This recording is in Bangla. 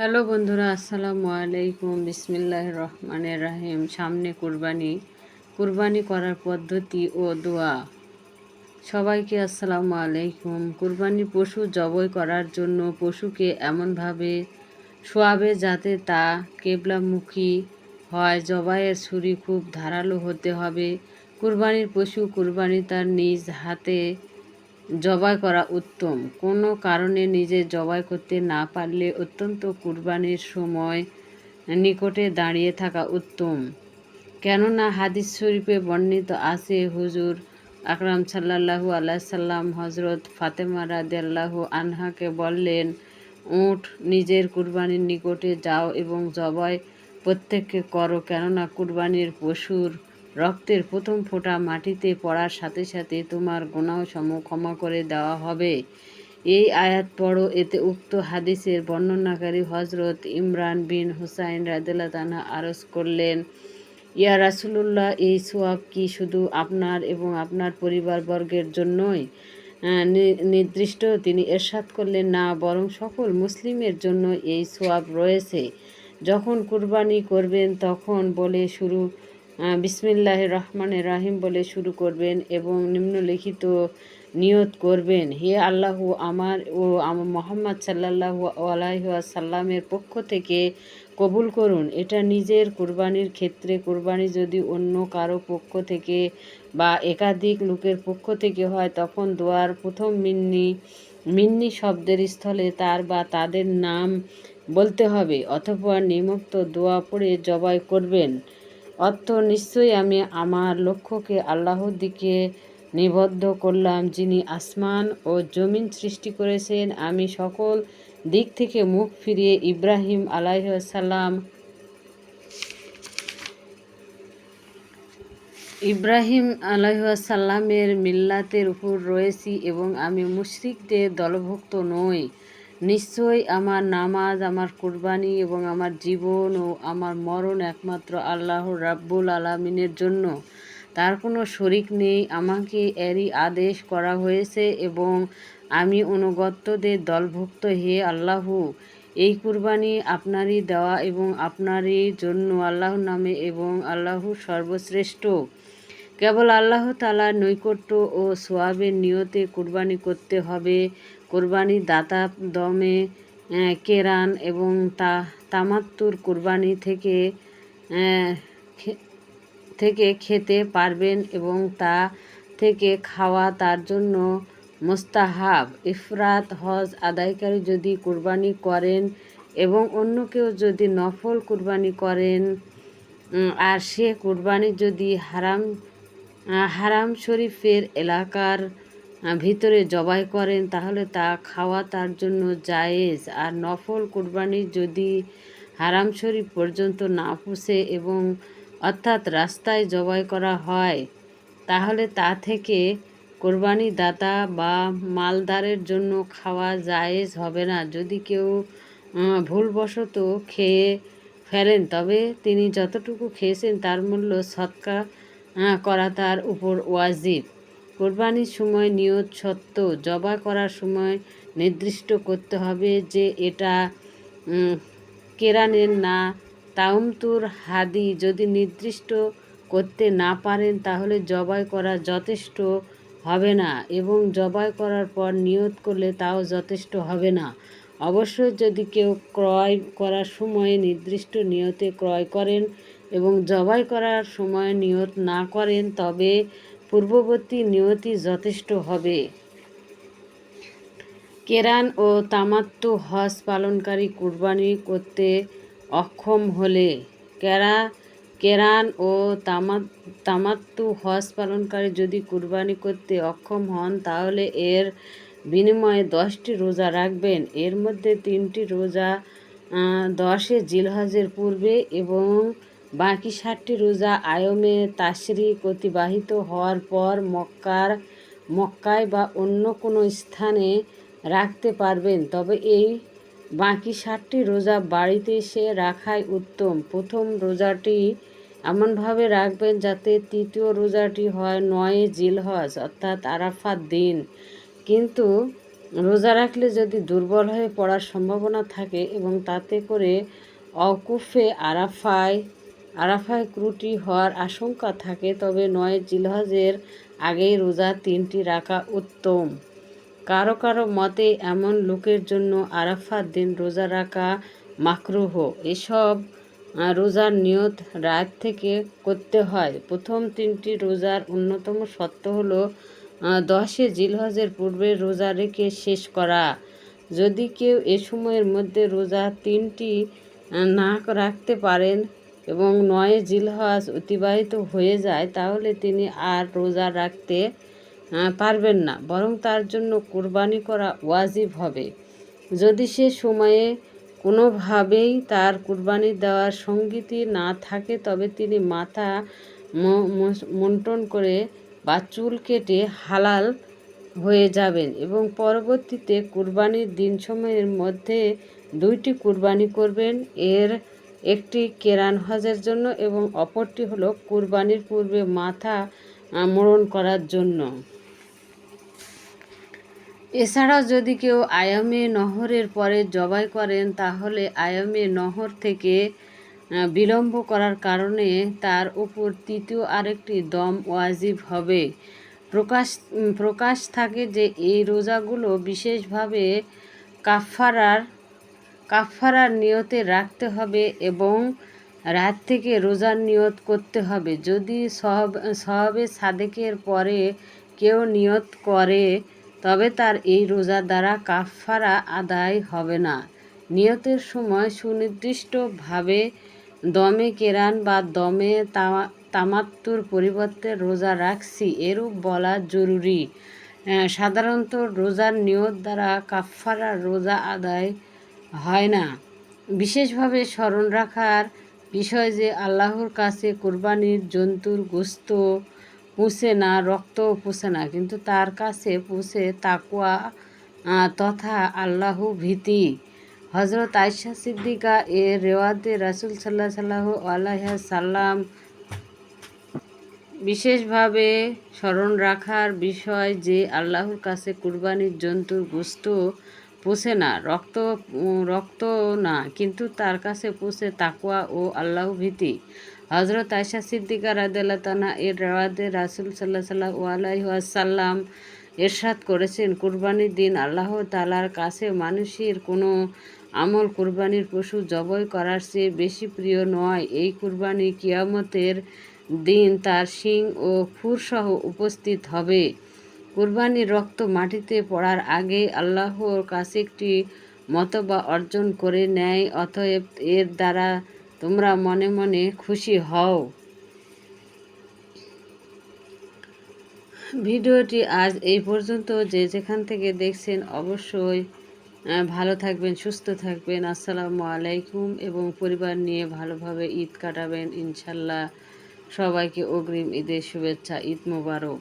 হ্যালো বন্ধুরা, আসসালামু আলাইকুম। বিসমিল্লাহ রহমানের রাহিম। সামনে কুরবানি। কুরবানি করার পদ্ধতি ও দোয়া। সবাইকে আসসালামু আলাইকুম। কুরবানি পশু জবই করার জন্য পশুকে এমনভাবে শোয়াবে যাতে তা কেবলামুখী হয়। জবাইয়ের ছুরি খুব ধারালো হতে হবে। কুরবানির পশু কুরবানি তার নিজ হাতে জবাই করা উত্তম। কোনো কারণে নিজে জবাই করতে না পারলে অত্যন্ত কুরবানির সময় নিকটে দাঁড়িয়ে থাকা উত্তম। কেননা হাদিস শরীফে বর্ণিত আছে, হুজুর আকরাম সাল্লাহু আল্লাহ সাল্লাম হজরত ফাতেমা রাদিয়াল্লাহু আনহাকে বললেন, উঠ, নিজের কুরবানির নিকটে যাও এবং জবাই প্রত্যেককে করো, কেননা কুরবানির পশুর রক্তের প্রথম ফোঁটা মাটিতে পড়ার সাথে সাথে তোমার গুণাও সম ক্ষমা করে দেওয়া হবে। এই আয়াত পড়ো, এতে উক্ত হাদিসের বর্ণনাকারী হজরত ইমরান বিন হুসাইন রাদিল্লা তানহা আরজ করলেন, ইয়া রাসুলুল্লাহ, এই সোয়াব কি শুধু আপনার এবং আপনার পরিবারবর্গের জন্যই? নির্দিষ্ট? তিনি এরশাদ করলেন, না, বরং সকল মুসলিমের জন্য এই সোয়াব রয়েছে। যখন কুরবানি করবেন তখন বলে শুরু বিসমিল্লাহ রহমান রাহিম বলে শুরু করবেন এবং নিম্নলিখিত নিয়ত করবেন। হে আল্লাহ আমার ও আমার মোহাম্মদ সাল্লাহ আলাইসাল্লামের পক্ষ থেকে কবুল করুন। এটা নিজের কোরবানির ক্ষেত্রে, কোরবানি যদি অন্য কারও পক্ষ থেকে বা একাধিক লোকের পক্ষ থেকে হয়, তখন দোয়ার প্রথম মিন্নি মিন্নি শব্দের স্থলে তার বা তাদের নাম বলতে হবে, অথবা নিমুক্ত দোয়া পড়ে জবাই করবেন। অর্থ নিশ্চয়ই আমি আমার লক্ষ্যকে আল্লাহর দিকে নিবদ্ধ করলাম, যিনি আসমান ও জমিন সৃষ্টি করেছেন। আমি সকল দিক থেকে মুখ ফিরিয়ে ইব্রাহিম আলাইসাল্লাম ইব্রাহিম আলাইসাল্লামের মিল্লাতের উপর রয়েছি এবং আমি মুশরিকদের দলভুক্ত নই। নিশ্চয়ই আমার নামাজ, আমার কুরবানি এবং আমার জীবন ও আমার মরণ একমাত্র আল্লাহ রাব্বুল আলমিনের জন্য। তার কোনো শরিক নেই, আমাকে এরই আদেশ করা হয়েছে এবং আমি অনুগত্যদের দলভুক্ত হে আল্লাহু। এই কুরবানি আপনারই দেওয়া এবং আপনারই জন্য আল্লাহর নামে এবং আল্লাহ সর্বশ্রেষ্ঠ। কেবল আল্লাহ তালার নৈকট্য ও সোয়াবের নিয়তে কুরবানি করতে হবে। কোরবানি দাতা দমে কেরান এবং তা, তামাত্তুর কোরবানি থেকে থেকে খেতে পারবেন এবং তা থেকে খাওয়া তার জন্য মোস্তাহাব। ইফরাত হজ আদায়কারী যদি কুরবানি করেন এবং অন্য কেউ যদি নফল কুরবানি করেন আর সে কুরবানি যদি হারাম হারাম শরীফের এলাকার ভিতরে জবাই করেন, তাহলে তা খাওয়া তার জন্য জায়েজ। আর নফল কোরবানি যদি হারাম শরীফ পর্যন্ত না পুষে এবং অর্থাৎ রাস্তায় জবাই করা হয়, তাহলে তা থেকে কোরবানি দাতা বা মালদারের জন্য খাওয়া জায়েজ হবে না। যদি কেউ ভুলবশত খেয়ে ফেলেন, তবে তিনি যতটুকু খেয়েছেন তার মূল্য সৎকা করা তার উপর ওয়াজিব। কোরবানির সময় নিয়ত সত্য জবা করার সময় নির্দিষ্ট করতে হবে যে এটা কেরানের না। তাউমতুর হাদি যদি নির্দিষ্ট করতে না পারেন তাহলে জবাই করা যথেষ্ট হবে না এবং জবাই করার পর নিয়ত করলে তাও যথেষ্ট হবে না। অবশ্যই যদি কেউ ক্রয় করার সময় নির্দিষ্ট নিয়তে ক্রয় করেন এবং জবাই করার সময় নিয়ত না করেন, তবে পূর্ববর্তী নিয়তি যথেষ্ট হবে। কেরান ও তামাত্তু হজ পালনকারী কুরবানি করতে অক্ষম হলে কেরা, কেরান ও তামাত, তামাত্তু হজ পালনকারী যদি কুরবানি করতে অক্ষম হন, তাহলে এর বিনিময়ে দশটি রোজা রাখবেন। এর মধ্যে তিনটি রোজা দশে জিলহজের পূর্বে এবং বাকি ষাটটি রোজা আয়মে তাশরিক অতিবাহিত হওয়ার পর মক্কার, মক্কায় বা অন্য কোনো স্থানে রাখতে পারবেন। তবে এই বাকি ষাটটি রোজা বাড়িতে এসে রাখাই উত্তম। প্রথম রোজাটি এমনভাবে রাখবেন যাতে তৃতীয় রোজাটি হয় নয় জিলহজ, অর্থাৎ আরাফার দিন। কিন্তু রোজা রাখলে যদি দুর্বল হয়ে পড়ার সম্ভাবনা থাকে এবং তাতে করে অকুফে আরাফায় আরাফায় ক্রুটি হওয়ার আশঙ্কা থাকে, তবে নয়, জিলহজের আগেই রোজা তিনটি রাখা উত্তম। কারও কারও মতে, এমন লোকের জন্য আরাফার দিন রোজা রাখা মাকরুহ। এসব রোজার নিয়ত রাত থেকে করতে হয়। প্রথম তিনটি রোজার অন্যতম সত্য হলো দশে জিলহজের পূর্বে রোজা রেখে শেষ করা। যদি কেউ এ সময়ের মধ্যে রোজা তিনটি না রাখতে পারেন এবং নয় জিলহজ অতিবাহিত হয়ে যায়, তাহলে তিনি আর রোজা রাখতে পারবেন না। বরং তার জন্য কোরবানি করা ওয়াজিব হবে। যদি সে সময়ে কোনোভাবেই তার কুরবানি দেওয়ার সঙ্গীতি না থাকে, তবে তিনি মাথা মন্টন করে বা চুল কেটে হালাল হয়ে যাবেন এবং পরবর্তীতে কুরবানির দিন সময়ের মধ্যে দুইটি কুরবানি করবেন। এর একটি কেরান হজের জন্য এবং অপরটি হলো কুরবানির পূর্বে মাথা মোড়ন করার জন্য। এছাড়াও যদি কেউ আয়ামে নহরের পরে জবাই করেন, তাহলে আয়ামে নহর থেকে বিলম্ব করার কারণে তার উপর তৃতীয় আরেকটি দম ওয়াজিব হবে। প্রকাশ প্রকাশ থাকে যে এই রোজাগুলো বিশেষভাবে কাফারার কাফারার নিয়তে রাখতে হবে এবং রাত থেকে রোজার নিয়ত করতে হবে। যদি সহব, সহবে সাদেকের পরে কেউ নিয়ত করে, তবে তার এই রোজা দ্বারা কাফারা আদায় হবে না। নিয়তের সময় সুনির্দিষ্টভাবে দমে কেরান বা দমে তামা- তামাত্তুর পরিবর্তে রোজা রাখছি, এরূপ বলা জরুরি। সাধারণত রোজার নিয়ত দ্বারা কাফারার রোজা আদায় হয় না। বিশেষভাবে স্মরণ রাখার বিষয় যে আল্লাহর কাছে কোরবানির জন্তুর গোস্ত পুষে না, রক্তও পুষে না, কিন্তু তার কাছে পুষে তাকুয়া তথা আল্লাহ ভীতি। হজরত আয়সা সিদ্দিকা এর রেওয়াতে রাসুল সাল্লাহ সাল্লাহ আল্লাহ সাল্লাম বিশেষভাবে স্মরণ রাখার বিষয় যে আল্লাহর কাছে কুরবানির জন্তুর গোস্ত পোষে না, রক্ত রক্ত না, কিন্তু তার কাছে পোষে তাকুয়া ও আল্লাহ ভীতি। হজরত আয়সা সিদ্দিকা রাদিয়াল্লাহ তানা এর রেওয়াতে রাসুল সাল্লাহ সাল্লাহ আলাইসাল্লাম এরশাদ করেছেন, কুরবানির দিন আল্লাহ তালার কাছে মানুষের কোনো আমল কুরবানির পশু জবই করার চেয়ে বেশি প্রিয় নয়। এই কুরবানি কিয়ামতের দিন তার শিং ও খুরসহ উপস্থিত হবে। কুরবানির রক্ত মাটিতে পড়ার আগে আল্লাহর কাছে একটি মতবা অর্জন করে নেয়, অতএব এর দ্বারা তোমরা মনে মনে খুশি হও। ভিডিওটি আজ এই পর্যন্ত। যে যেখান থেকে দেখছেন অবশ্যই ভালো থাকবেন, সুস্থ থাকবেন। আসসালামু আলাইকুম এবং পরিবার নিয়ে ভালোভাবে ঈদ কাটাবেন। ইনশাল্লাহ সবাইকে অগ্রিম ঈদের শুভেচ্ছা, ঈদ মোবারক।